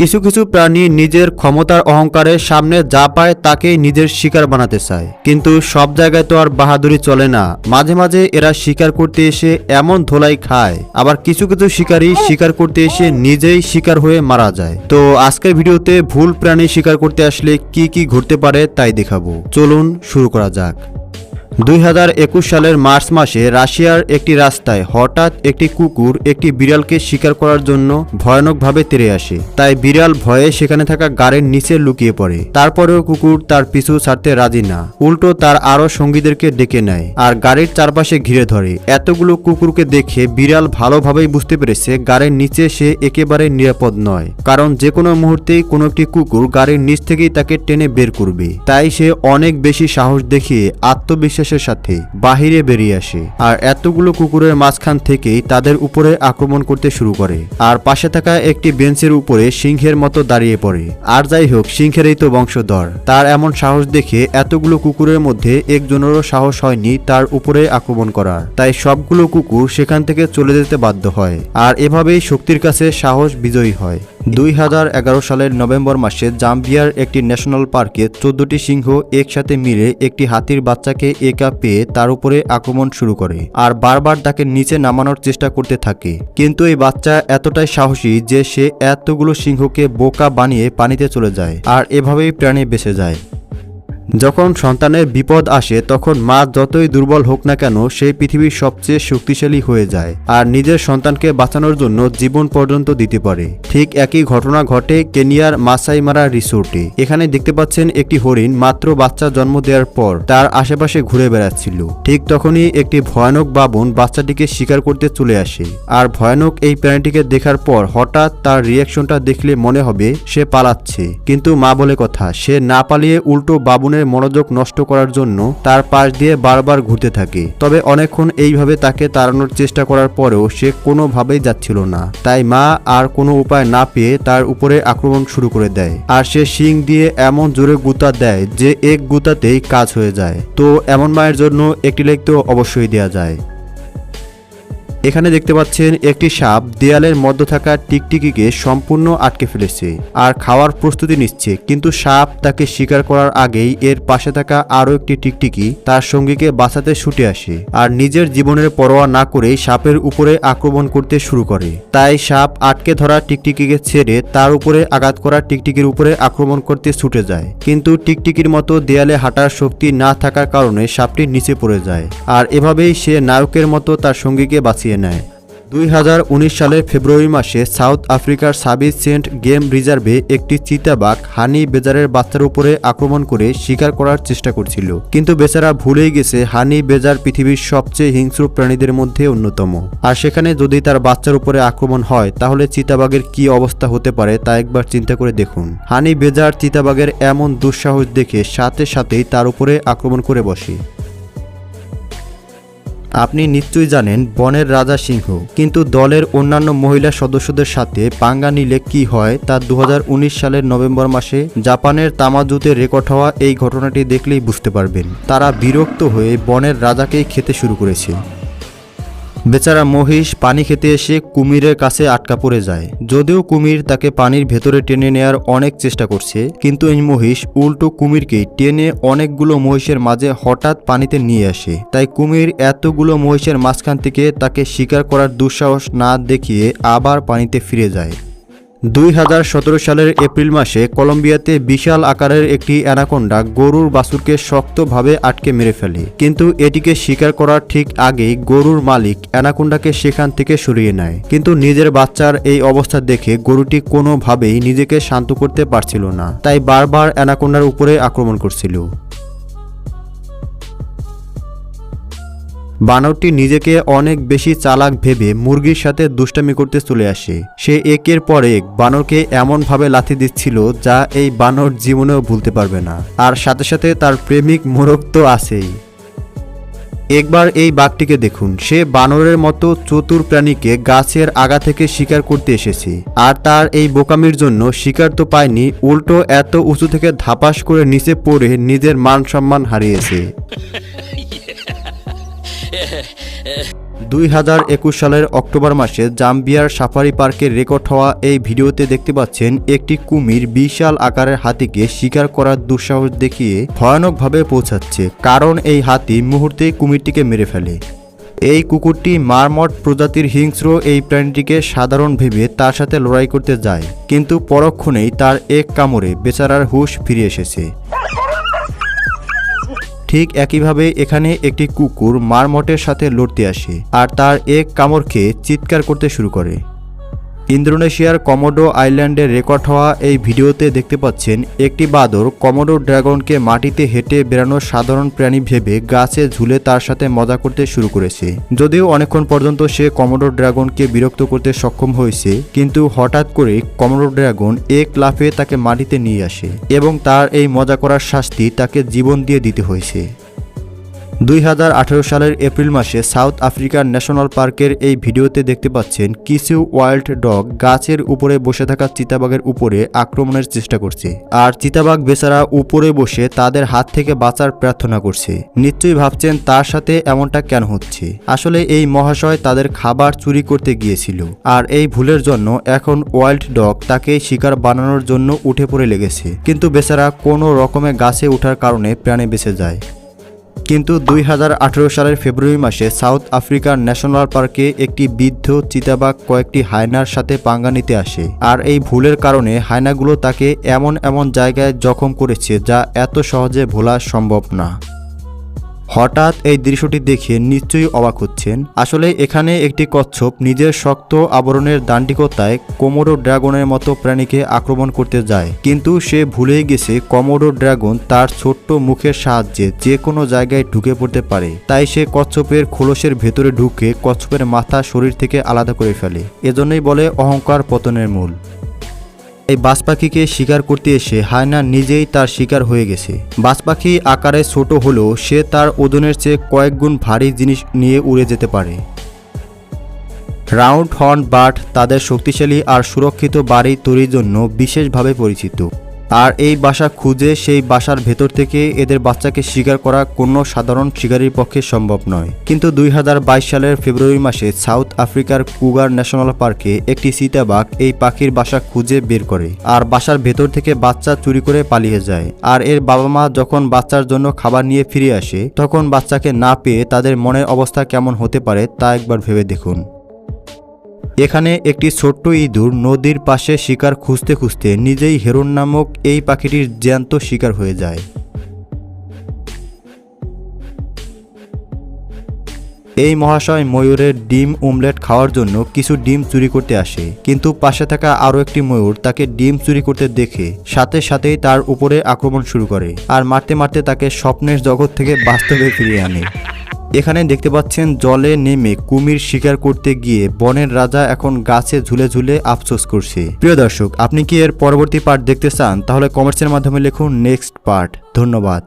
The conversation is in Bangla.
কিছু কিছু প্রাণী নিজের ক্ষমতার অহংকারের সামনে যা পায় তাকেই নিজের শিকার বানাতে চায়। কিন্তু সব জায়গায় তো আর বাহাদুরি চলে না। মাঝে মাঝে এরা শিকার করতে এসে এমন ধোলাই খায়। আবার কিছু কিছু শিকারী শিকার করতে এসে নিজেই শিকার হয়ে মারা যায়। তো আজকের ভিডিওতে ভুল প্রাণী শিকার করতে আসলে কি কি ঘটতে পারে তাই দেখাবো। চলুন শুরু করা যাক। দুই হাজার একুশ সালের মার্চ মাসে রাশিয়ার একটি রাস্তায় হঠাৎ একটি কুকুর একটি বিড়ালকে শিকার করার জন্য ভয়ানকভাবে তেড়ে আসে। তাই বিড়াল ভয়ে সেখানে থাকা গাড়ির নিচে লুকিয়ে পড়ে। তারপরেও কুকুর তার পিছু ছাড়তে রাজি না। উল্টো তার আরও সঙ্গীদেরকে ডেকে নেয় আর গাড়ির চারপাশে ঘিরে ধরে। এতগুলো কুকুরকে দেখে বিড়াল ভালোভাবেই বুঝতে পেরেছে গাড়ির নিচে সে একেবারে নিরাপদ নয়। কারণ যে কোনো মুহূর্তেই কোনো একটি কুকুর গাড়ির নিচ থেকেই তাকে টেনে বের করবে। তাই সে অনেক বেশি সাহস দেখিয়ে আত্মবিশ্বাসের সাথে বাহিরে বেরিয়ে আসে আর এতগুলো কুকুরের মাঝখান থেকেই তাদের উপরে আক্রমণ করতে শুরু করে। আর পাশে থাকা একটি বেঞ্চের উপরে সিংহের মতো দাঁড়িয়ে পড়ে। আর যাই হোক সিংহেরই তো বংশধর। তার এমন সাহস দেখে এতগুলো কুকুরের মধ্যে একজনেরও সাহস হয়নি তার উপরে আক্রমণ করার। তাই সবগুলো কুকুর সেখান থেকে চলে যেতে বাধ্য হয়। আর এভাবেই শক্তির কাছে সাহস বিজয়ী হয়। দুই হাজার এগারো সালের নভেম্বর মাসে জাম্বিয়ার একটি ন্যাশনাল পার্কে চোদ্দটি সিংহ একসাথে মিলে একটি হাতির বাচ্চাকে একা পেয়ে তার উপরে আক্রমণ শুরু করে আর বারবার তাকে নিচে নামানোর চেষ্টা করতে থাকে। কিন্তু এই বাচ্চা এতটাই সাহসী যে সে এতগুলো সিংহকে বোকা বানিয়ে পানিতে চলে যায় আর এভাবেই প্রাণে বেঁচে যায়। যখন সন্তানের বিপদ আসে, তখন মা যতই দুর্বল হোক না কেন সেই পৃথিবীর সবচেয়ে শক্তিশালী হয়ে যায় আর নিজের সন্তানকে বাঁচানোর জন্য জীবন পর্যন্ত দিতে পারে। ঠিক একই ঘটনা ঘটে কেনিয়ার মাসাইমারা রিসোর্টে। এখানে দেখতে পাচ্ছেন একটি হরিণ মাত্র বাচ্চা জন্ম দেওয়ার পর তার আশেপাশে ঘুরে বেড়াচ্ছিল। ঠিক তখনই একটি ভয়ানক বাবন বাচ্চাটিকে শিকার করতে চলে আসে আর ভয়ানক এই প্রাণীটিকে দেখার পর হঠাৎ তার রিয়াকশনটা দেখলে মনে হবে সে পালাচ্ছে। কিন্তু মা বলে কথা, সে না পালিয়ে উল্টো বাবুনের মনোযোগ নষ্ট করার জন্য তার পাশ দিয়ে বারবার ঘুরতে থাকে। তবে অনেকক্ষণ এইভাবে তাকে তাড়ানোর চেষ্টা করার পরেও সে কোনোভাবেই যাচ্ছিল না। তাই মা আর কোনো উপায় না পেয়ে তার উপরে আক্রমণ শুরু করে দেয়। আর সে শিং দিয়ে এমন জোরে গুতা দেয় যে এক গুতাতেই কাজ হয়ে যায়। তো এমন মায়ের জন্য একটি লেখ তো অবশ্যই দেওয়া যায়। এখানে দেখতে পাচ্ছেন একটি সাপ দেয়ালের মধ্য থাকা টিকটিকিকে সম্পূর্ণ আটকে ফেলেছে আর খাওয়ার প্রস্তুতি নিচ্ছে, কিন্তু সাপ তাকে শিকার করার আগেই এর পাশে থাকা আরও একটি টিকটিকি তার সঙ্গীকে বাঁচাতে ছুটে আসে আর নিজের জীবনের পরোয়া না করেই সাপের উপরে আক্রমণ করতে শুরু করে। তাই সাপ আটকে ধরা টিকটিকিকে ছেড়ে তার উপরে আঘাত করা টিকটিকির উপরে আক্রমণ করতে ছুটে যায়। কিন্তু টিকটিকির মতো দেয়ালে হাঁটার শক্তি না থাকার কারণে সাপটি নিচে পড়ে যায়। আর এভাবেই সে নায়কের মতো তার সঙ্গীকে বাঁচিয়ে নেয়। দুই হাজার উনিশ সালের ফেব্রুয়ারি মাসে সাউথ আফ্রিকার সাবিস সেন্ট গেম রিজার্ভে একটি চিতাবাঘ হানি বেজারের বাচ্চার উপরে আক্রমণ করে শিকার করার চেষ্টা করছিল। কিন্তু বেচারা ভুলেই গেছে, হানি বেজার পৃথিবীর সবচেয়ে হিংস্র প্রাণীদের মধ্যে অন্যতম। আর সেখানে যদি তার বাচ্চার উপরে আক্রমণ হয়, তাহলে চিতাবাঘের কি অবস্থা হতে পারে তা একবার চিন্তা করে দেখুন। হানি বেজার চিতাবাঘের এমন দুঃসাহস দেখে সাথে সাথেই তার উপরে আক্রমণ করে বসে। আপনি নিশ্চয়ই জানেন বনের রাজা সিংহ, কিন্তু দলের অন্যান্য মহিলা সদস্যদের সাথে পাঙ্গা নিলে কি হয় তা দু হাজার উনিশ সালের নভেম্বর মাসে জাপানের তামাজুতে রেকর্ড হওয়া এই ঘটনাটি দেখলেই বুঝতে পারবেন। তারা বিরক্ত হয়ে বনের রাজাকেই খেতে শুরু করেছে। বেচারা মহিষ পানি খেতে এসে কুমিরের কাছে আটকা পড়ে যায়। যদিও কুমির তাকে পানির ভেতরে টেনে নেয়ার অনেক চেষ্টা করছে, কিন্তু এই মহিষ উল্টো কুমিরকে টেনে অনেকগুলো মহিষের মাঝে হঠাৎ পানিতে নিয়ে আসে। তাই কুমির এতগুলো মহিষের মাঝখান থেকে তাকে শিকার করার দুঃসাহস না দেখিয়ে আবার পানিতে ফিরে যায়। দুই হাজার সতেরো সালের এপ্রিল মাসে কলম্বিয়াতে বিশাল আকারের একটি অ্যানাকোন্ডা গরুর বাছুরকে শক্তভাবে আটকে মেরে ফেলে। কিন্তু এটিকে শিকার করার ঠিক আগেই গরুর মালিক অ্যানাকোন্ডাকে সেখান থেকে সরিয়ে নেয়। কিন্তু নিজের বাচ্চার এই অবস্থা দেখে গরুটি কোনোভাবেই নিজেকে শান্ত করতে পারছিল না। তাই বারবার অ্যানাকোন্ডার উপরে আক্রমণ করছিল। বানরটি নিজেকে অনেক বেশি চালাক ভেবে মুরগির সাথে দুষ্টামি করতে চলে আসে। সে একের পর এক বানরকে এমনভাবে লাথি দিচ্ছিল যা এই বানর জীবনেও ভুলতে পারবে না। আর সাথে সাথে তার প্রেমিক মোরগ তো আছেই। একবার এই বাঘটিকে দেখুন। সে বানরের মতো চতুর প্রাণীকে গাছের আগা থেকে শিকার করতে এসেছে। আর তার এই বোকামির জন্য শিকার তো পায়নি, উল্টো এত উঁচু থেকে ধাপাস করে নিচে পড়ে নিজের মান সম্মান হারিয়েছে। দুই হাজার একুশ সালের অক্টোবর মাসে জাম্বিয়ার সাফারি পার্কের রেকর্ড হওয়া এই ভিডিওতে দেখতে পাচ্ছেন একটি কুমির বিশাল আকারের হাতিকে শিকার করার দুঃসাহস দেখিয়ে ভয়ানকভাবে পৌঁছাচ্ছে। কারণ এই হাতি মুহূর্তেই কুমিরটিকে মেরে ফেলে। এই কুকুরটি মারমট প্রজাতির হিংস্র এই প্রাণীটিকে সাধারণ ভেবে তার সাথে লড়াই করতে যায়, কিন্তু পরক্ষণেই তার এক কামড়ে বেচারার হুশ ফিরে এসেছে। ঠিক একইভাবে এখানে একটি কুকুর মারমটের সাথে লড়তে আসে আর তার এক কামড় খেয়ে চিৎকার করতে শুরু করে। ইন্দোনেশিয়ার কমোডো আইল্যান্ডে রেকর্ড হওয়া এই ভিডিওতে দেখতে পাচ্ছেন একটি বাদর কমোডো ড্রাগনকে মাটিতে হেঁটে বেড়ানো সাধারণ প্রাণী ভেবে গাছে ঝুলে তার সাথে মজা করতে শুরু করেছে। যদিও অনেকক্ষণ পর্যন্ত সে কমোডো ড্রাগনকে বিরক্ত করতে সক্ষম হয়েছে, কিন্তু হঠাৎ করে কমোডো ড্রাগন এক লাফে তাকে মাটিতে নিয়ে আসে এবং তার এই মজা করার শাস্তি তাকে জীবন দিয়ে দিতে হয়েছে। দুই হাজার আঠেরো সালের এপ্রিল মাসে সাউথ আফ্রিকার ন্যাশনাল পার্কের এই ভিডিওতে দেখতে পাচ্ছেন কিছু ওয়াইল্ড ডগ গাছের উপরে বসে থাকা চিতাবাঘের উপরে আক্রমণের চেষ্টা করছে। আর চিতাবাঘ বেচারা উপরে বসে তাদের হাত থেকে বাঁচার প্রার্থনা করছে। নিশ্চয়ই ভাবছেন তার সাথে এমনটা কেন হচ্ছে? আসলে এই মহাশয় তাদের খাবার চুরি করতে গিয়েছিল। আর এই ভুলের জন্য এখন ওয়াইল্ড ডগ তাকে শিকার বানানোর জন্য উঠে পড়ে লেগেছে। কিন্তু বেচারা কোনো রকমে গাছে ওঠার কারণে প্রাণে বেঁচে যায়। কিন্তু দুই হাজার আঠেরো সালের ফেব্রুয়ারি মাসে সাউথ আফ্রিকার ন্যাশনাল পার্কে একটি বৃদ্ধ চিতাবাঘ কয়েকটি হায়নার সাথে পাঙ্গা নিতে আসে। আর এই ভুলের কারণে হায়নাগুলো তাকে এমন এমন জায়গায় জখম করেছে যা এত সহজে ভোলা সম্ভব না। হঠাৎ এই দৃশ্যটি দেখে নিশ্চয়ই অবাক হচ্ছেন। আসলে এখানে একটি কচ্ছপ নিজের শক্ত আবরণের দান্ডিকতায় কোমোডো ড্রাগনের মতো প্রাণীকে আক্রমণ করতে যায়। কিন্তু সে ভুলেই গেছে কমোডো ড্রাগন তার ছোট্ট মুখের সাহায্যে যে কোনো জায়গায় ঢুকে পড়তে পারে। তাই সে কচ্ছপের খোলসের ভেতরে ঢুকে কচ্ছপের মাথা শরীর থেকে আলাদা করে ফেলে। এজন্যই বলে অহংকার পতনের মূল। এই বাজ পাখিকে শিকার করতে এসে হায়না নিজেই তার শিকার হয়ে গেছে। বাজ পাখি আকারে ছোট হলেও সে তার ওজনের চেয়ে কয়েক গুণ ভারী জিনিস নিয়ে উড়ে যেতে পারে। রাউন্ড হর্ন বার্ড তাদের শক্তিশালী আর সুরক্ষিত বাড়ি তৈরির জন্য বিশেষভাবে পরিচিত। আর এই বাসা খুঁজে সেই বাসার ভেতর থেকে এদের বাচ্চাকে শিকার করা কোনো সাধারণ শিকারীর পক্ষে সম্ভব নয়। কিন্তু দুই হাজার বাইশ সালের ফেব্রুয়ারি মাসে সাউথ আফ্রিকার কুগার ন্যাশনাল পার্কে একটি চিতাবাঘ এই পাখির বাসা খুঁজে বের করে আর বাসার ভেতর থেকে বাচ্চা চুরি করে পালিয়ে যায়। আর এর বাবা মা যখন বাচ্চার জন্য খাবার নিয়ে ফিরে আসে, তখন বাচ্চাকে না পেয়ে তাদের মনের অবস্থা কেমন হতে পারে তা একবার ভেবে দেখুন। এখানে একটি ছোট্ট ইঁদুর নদীর পাশে শিকার খুঁজতে খুঁজতে নিজেই হেরন নামক এই পাখিটির জ্যান্ত শিকার হয়ে যায়। এই মহাশয় ময়ূরের ডিম ওমলেট খাওয়ার জন্য কিছু ডিম চুরি করতে আসে, কিন্তু পাশে থাকা আরও একটি ময়ূর তাকে ডিম চুরি করতে দেখে সাথে সাথেই তার উপরে আক্রমণ শুরু করে আর মারতে মারতে তাকে স্বপ্নের জগৎ থেকে বাস্তবে ফিরিয়ে আনে। এখানে দেখতে পাচ্ছেন জলে নেমে কুমির শিকার করতে গিয়ে বনের রাজা এখন গাছে ঝুলে ঝুলে আফসোস করছে। প্রিয় দর্শক, আপনি কি এর পরবর্তী পার্ট দেখতে চান? তাহলে কমেন্টসের মাধ্যমে লিখুন নেক্সট পার্ট ধন্যবাদ।